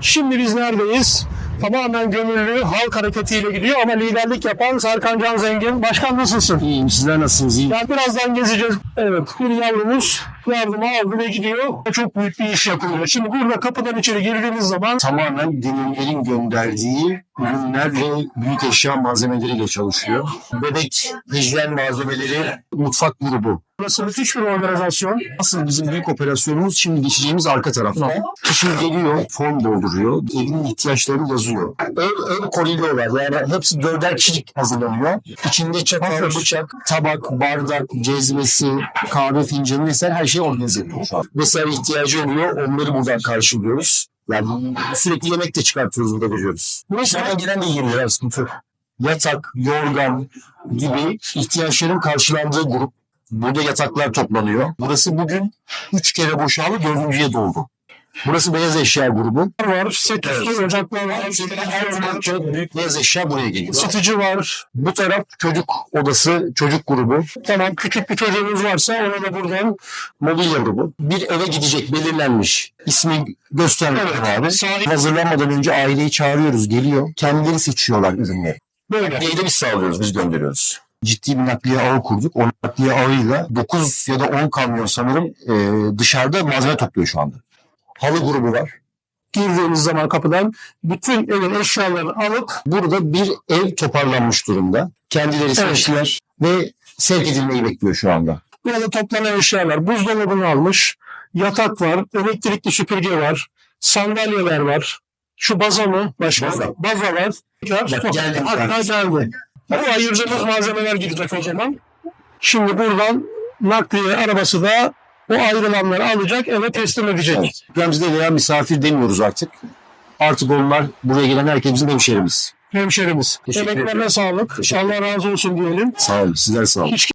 Şimdi biz neredeyiz? Tamamen gönüllü halk hareketiyle gidiyor ama liderlik yapan Serkan Can Zengin. Başkan nasılsın? İyiyim. Sizler nasılsınız? İyiyim. Yani birazdan gezeceğiz. Evet bir yavrumuz yardıma aldı ve gidiyor. Çok büyük bir iş yapılıyor. Şimdi burada kapıdan içeri girdiğiniz zaman Tamamen gönüllerin gönderdiği ürünler ve büyük eşya malzemeleriyle çalışıyor. Bebek hijyen malzemeleri mutfak grubu. burası müthiş bir organizasyon. Asıl bizim büyük operasyonumuz şimdi geçeceğimiz arka tarafta. Kişi geliyor, form dolduruyor, evinin ihtiyaçlarını yazıyor. Ev, ev koliliyorlar. Yani hepsi dörder kişilik hazırlanıyor. İçinde çatal, bıçak, tabak, bardak, cezvesi, kahve fincanı vesaire her şey organize an. Vesaire ihtiyacı oluyor. Onları buradan karşılıyoruz. Yani sürekli yemek de çıkartıyoruz burada veriyoruz. Burası Dışarıdan gelen de geliyor yok. Yatak, yorgan gibi ihtiyaçların karşılandığı grup. Burada yataklar toplanıyor. Burası bugün üç kere boşaldı, dördüncüye doldu. Burası beyaz eşya grubu. var, set üstü ocaklar var, Her zaman çok büyük beyaz eşya buraya geliyor. ısıtıcı var. Bu taraf çocuk odası, çocuk grubu, Tamam küçük bir çocuğunuz varsa ona da buradan mobilya grubu. Bir eve gidecek, belirlenmiş. İsmi göstermiyor Evet. abi. Sahi- Hazırlanmadan önce aileyi çağırıyoruz, geliyor. Kendileri seçiyorlar ürünleri. böyle. Nakliyeyi de biz sağlıyoruz, biz gönderiyoruz. Ciddi bir nakliye ağı kurduk. O nakliye ağıyla 9 ya da 10 kamyon sanırım e, dışarıda malzeme topluyor şu anda. Halı grubu var. Girdiğiniz zaman kapıdan bütün evin eşyalarını alıp Burada bir ev toparlanmış durumda. Kendileri seçtiler ve sevk edilmeyi bekliyor şu anda. burada toplanan eşyalar buzdolabını almış, yatak var, elektrikli süpürge var, sandalyeler var. Şu baza mı? Başka. Baza. Baza var. Bak, geldi Hatta geldi. Bu ayıracağımız malzemeler girecek o zaman. Şimdi buradan nakliye arabası da o ayrılanları alacak eve teslim edecek. Evet. Depremzede veya misafir demiyoruz artık. Artık onlar buraya gelen herkes bizim hemşerimiz. Hemşerimiz. Teşekkür Emeklerine sağlık. Allah razı olsun diyelim. Sağ olun. Sizler sağ olun. Hiç